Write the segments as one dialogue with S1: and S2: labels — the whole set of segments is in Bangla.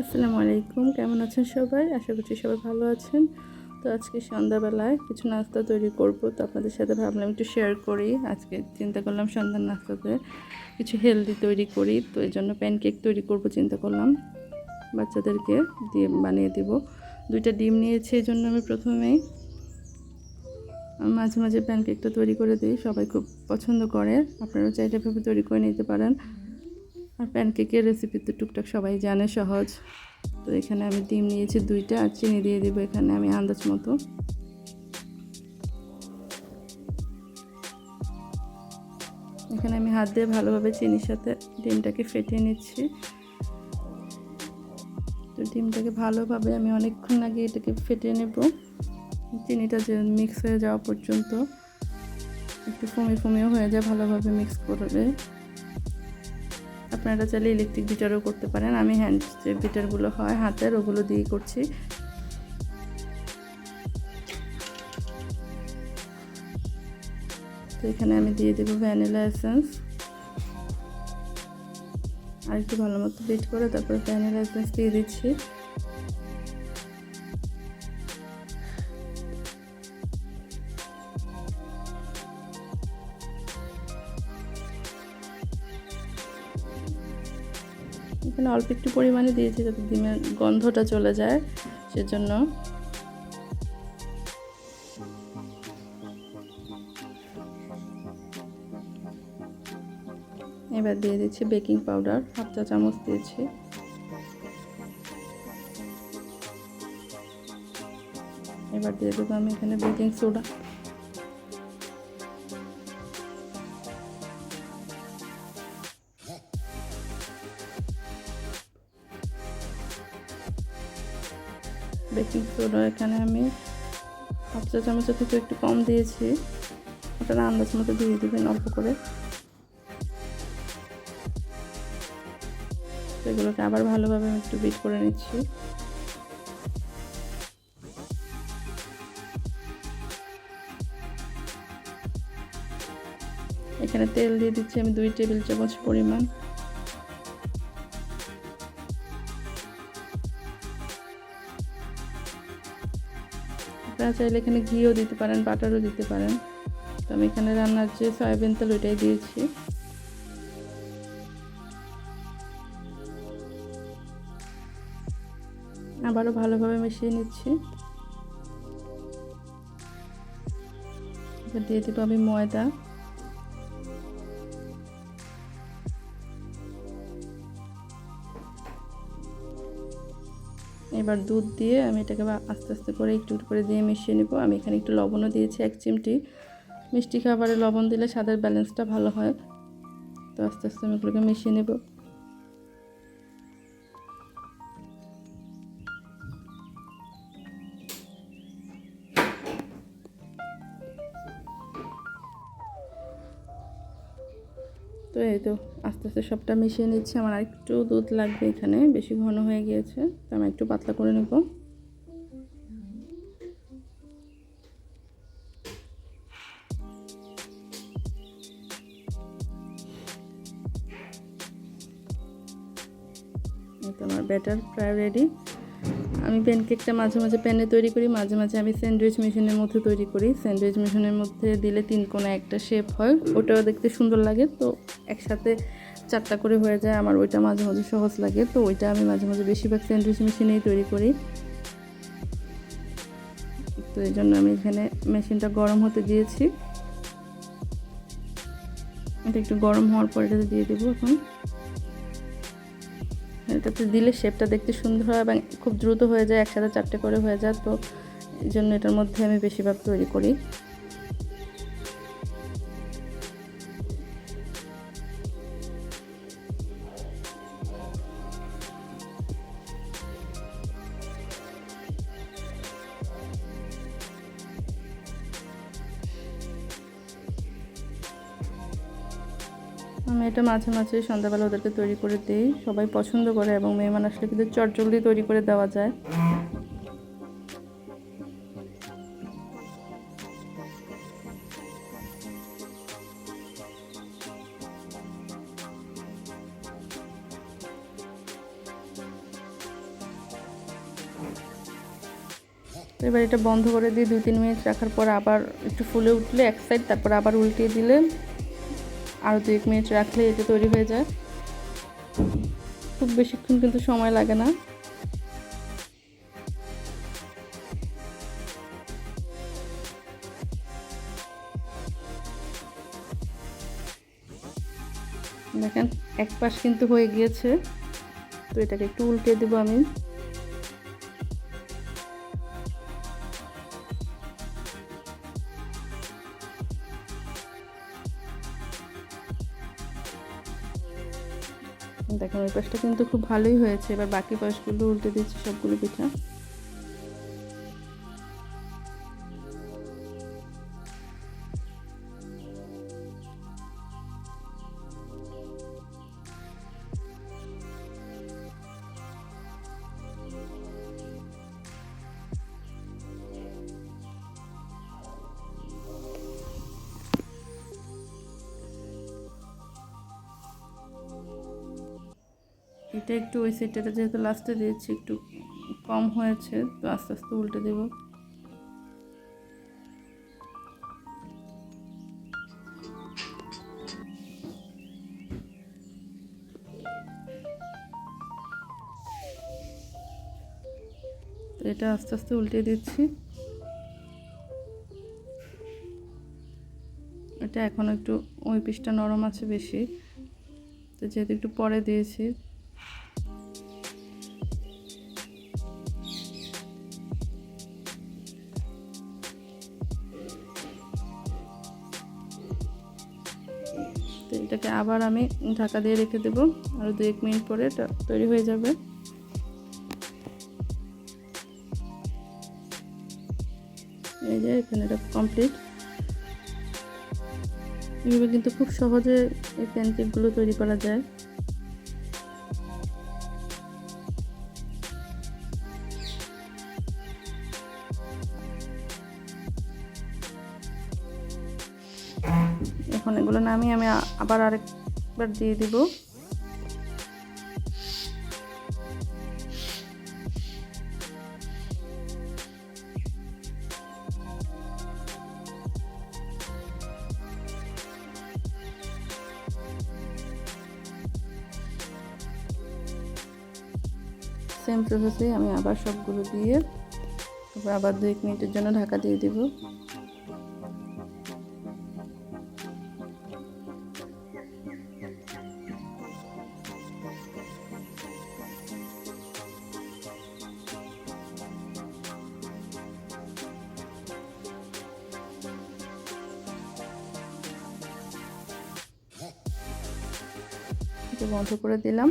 S1: আসসালামু আলাইকুম, কেমন আছেন সবাই? আশা করছি সবাই ভালো আছেন। তো আজকে সন্ধ্যাবেলায় কিছু নাস্তা তৈরি করব। তো আপনাদের সাথে ভাবলাম একটু শেয়ার করি। আজকে চিন্তা করলাম সন্ধ্যার নাস্তাতে কিছু হেলদি তৈরি করি। তো এই জন্য প্যানকেক তৈরি করব চিন্তা করলাম। বাচ্চাদেরকে দিয়ে বানিয়ে দিব। দুইটা ডিম নিয়েছি এই জন্য আমি প্রথমেই মাঝে মাঝে প্যানকেকটা তৈরি করে দিই। সবাই খুব পছন্দ করে। আপনারাও চাইলে ভেবে তৈরি করে নিতে পারেন। আর প্যানকেকের রেসিপি তো টুকটাক সবাই জানে, সহজ। তো এখানে আমি ডিম নিয়েছি দুইটা আর চিনি দিয়ে দিব এখানে আমি আন্দাজ মতো। এখানে আমি হাত দিয়ে ভালোভাবে চিনির সাথে ডিমটাকে ফেটিয়ে নিচ্ছি। তো ডিমটাকে ভালোভাবে আমি অনেকক্ষণ আগে এটাকে ফেটিয়ে নেব। চিনিটা যে মিক্স হয়ে যাওয়া পর্যন্ত একটু ফুমি ফুমিও হয়ে যায় ভালোভাবে মিক্স করলে আপনারা চাইলে ইলেকট্রিক বিটারও করতে পারেন। আমি হ্যান্ড যে বিটারগুলো হয় হাতের, ওগুলো দিয়ে করছি। তো এখানে আমি দিয়ে দেবো ভ্যানিলা এসেন্স আর একটু ভালো মতো বিট করে তারপরে ভ্যানিলা এসেন্স দিয়ে দিচ্ছি। এখানে অল্প একটু পরিমাণে দিয়েছি যাতে ডিমের গন্ধটা চলে যায়, সেজন্য। এবার দিয়ে দিচ্ছি বেকিং পাউডার, হাফ চা চামচ দিয়েছি। এবার দিয়ে দেবো আমি এখানে বেকিং সোডা। বেকিং সোডা এখানে আমি হাফ চা চামচের থেকে একটু কম দিয়েছি। ওটা আন্দাজ মতো দিয়ে দেবেন অল্প করে। এগুলোকে আবার ভালোভাবে আমি একটু বিট করে নিচ্ছি। এখানে তেল দিয়ে দিচ্ছি আমি দুই টেবিল চামচ পরিমাণ। আপনারা চাইলে এখানে ঘিও দিতে পারেন, বাটারও দিতে পারেন। তো আমি এখানে রান্নার যে সয়াবিন তেল, ওইটাই দিয়েছি। আবারও ভালোভাবে মিশিয়ে নিচ্ছি। দিয়ে দিব আমি ময়দা। এবার দুধ দিয়ে আমি এটাকে আস্তে আস্তে করে একটু করে দিয়ে মিশিয়ে নেব। আমি এখানে একটু লবণও দিয়েছি, এক চিমটি। মিষ্টি খাবারে লবণ দিলে স্বাদের ব্যালেন্সটা ভালো হয়। তো আস্তে আস্তে আমি এগুলোকে মিশিয়ে নেব। তো এই তো আস্তে আস্তে সবটা মিশিয়ে নিচ্ছি। আমার একটু দুধ লাগবে এখানে, বেশি ঘন হয়ে গিয়েছে, তো আমি একটু পাতলা করে নেব। আমার ব্যাটার প্রায় রেডি আমি প্যানকেকটা মাঝে মাঝে প্যানে তৈরি করি, মাঝে মাঝে আমি স্যান্ডউইচ মেশিনের মধ্যে তৈরি করি। স্যান্ডউইচ মেশিনের মধ্যে দিলে তিন কোণে একটা শেপ হয়, ওটাও দেখতে সুন্দর লাগে, তো একসাথে চারটা করে হয়ে যায়, আমার ওইটা মাঝে মাঝে সহজ লাগে। তো ওইটা আমি মাঝে মাঝে বেশিরভাগ স্যান্ডউইচ মেশিনেই তৈরি করি। তো এই জন্য আমি এখানে মেশিনটা গরম হতে দিয়েছি। এটা একটু গরম হওয়ার পর এটাতে দিয়ে দেবো এখন। এটাতে দিলে শেপটা দেখতে সুন্দর হয় এবং খুব দ্রুত হয়ে যায়, একসাথে চারটে করে হয়ে যায়। তো এই জন্য এটার মধ্যে আমি বেশিরভাগ তৈরি করি। আমি এটা মাঝে মাঝে সন্ধ্যাবেলা ওদেরকে তৈরি করে দিই। সবাই পছন্দ করে এবং মেহমান আসলে কিন্তু চটজলদি তৈরি করে দেওয়া যায়। এবার এটা বন্ধ করে দিয়ে দু তিন মিনিট রাখার পর আবার একটু ফুলে উঠলে এক সাইড তারপর আবার উল্টিয়ে দিলে আরও দু এক মিনিট রাখলে এটা তৈরি হয়ে যায়। খুব বেশিক্ষণ কিন্তু সময় লাগে না। দেখেন, এক পাশ কিন্তু হয়ে গিয়েছে। তো এটাকে একটু উল্টে দেবো আমি। দেখেন ওই পাশটা কিন্তু খুব ভালোই হয়েছে। এবার বাকি পাশগুলো উল্টে দিচ্ছি সবগুলো পিঠা। এটা একটু ওই সাইডটা যেহেতু লাস্টে দিয়েছি, একটু কম হয়েছে, তো আস্তে আস্তে উল্টে দেব। এটা আস্তে আস্তে উল্টে দিচ্ছি। এটা এখন একটু ওই পিসটা নরম আছে বেশি। তো যেহেতু একটু পরে দিয়েছি তো এটাকে আবার আমি ঢাকা দিয়ে রেখে দেবো। আরও দু এক মিনিট পরে এটা তৈরি হয়ে যাবে। এই যে এখানে এটা কমপ্লিট এইভাবে কিন্তু খুব সহজে এই প্যানকেকগুলো তৈরি করা যায়। এখন এগুলো নামিয়ে আমি আবার আরেকবার দিয়ে দিব। সেম প্রসেসেই আমি আবার সবগুলো দিয়ে তারপর আবার দু এক মিনিটের জন্য ঢাকা দিয়ে দিব। এটা বন্ধ করে দিলাম।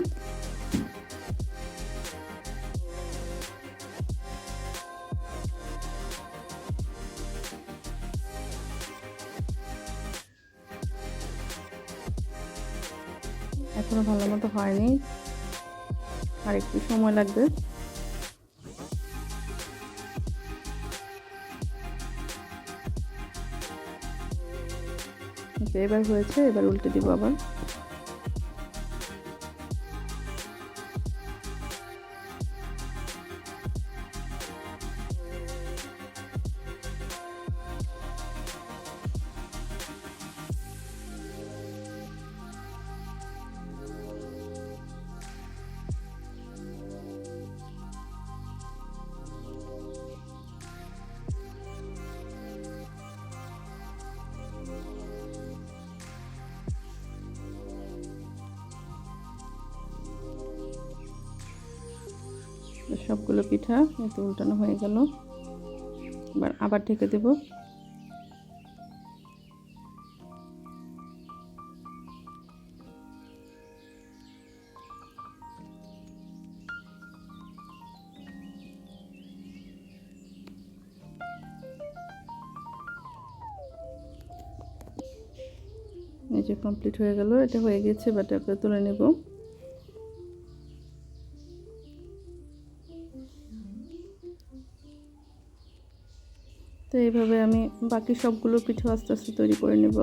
S1: এখনও ভালো মতো হয়নি। আর একটু সময় লাগবে। এবার হয়েছে, এবার উল্টে দিব আবার। সবগুলো পিঠা এতে উল্টানো হয়ে গেল। এবার আবার ঢেকে দেব। এই যে কমপ্লিট হয়ে গেল, এটা হয়ে গেছে এটাকে তুলে নেব। এইভাবে আমি বাকি সবগুলো পিঠা আস্তে আস্তে তৈরি করে নেব।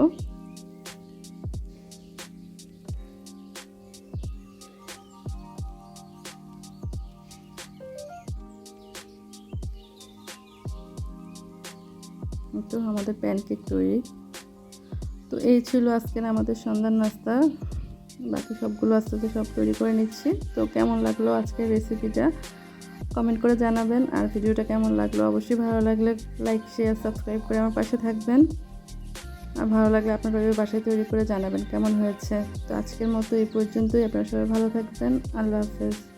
S1: তো আমাদের প্যানকেক তৈরি। তো এই ছিল আজকের আমাদের সন্ধ্যার নাস্তা। বাকি সবগুলো আস্তে আস্তে সব তৈরি করে নিচ্ছি। তো কেমন লাগল আজকের রেসিপিটা কমেন্ট করে জানাবেন। আর ভিডিওটা কেমন লাগল? অবশ্যই ভালো লাগলে লাইক শেয়ার সাবস্ক্রাইব করে আমার পাশে থাকবেন। আর ভালো লাগলে আপনারা ওই বাসায় তৈরি করে জানাবেন কেমন হয়েছে। তো আজকের মতো এই পর্যন্তই। আপনারা সবাই ভালো থাকবেন। আল্লাহ হাফেজ।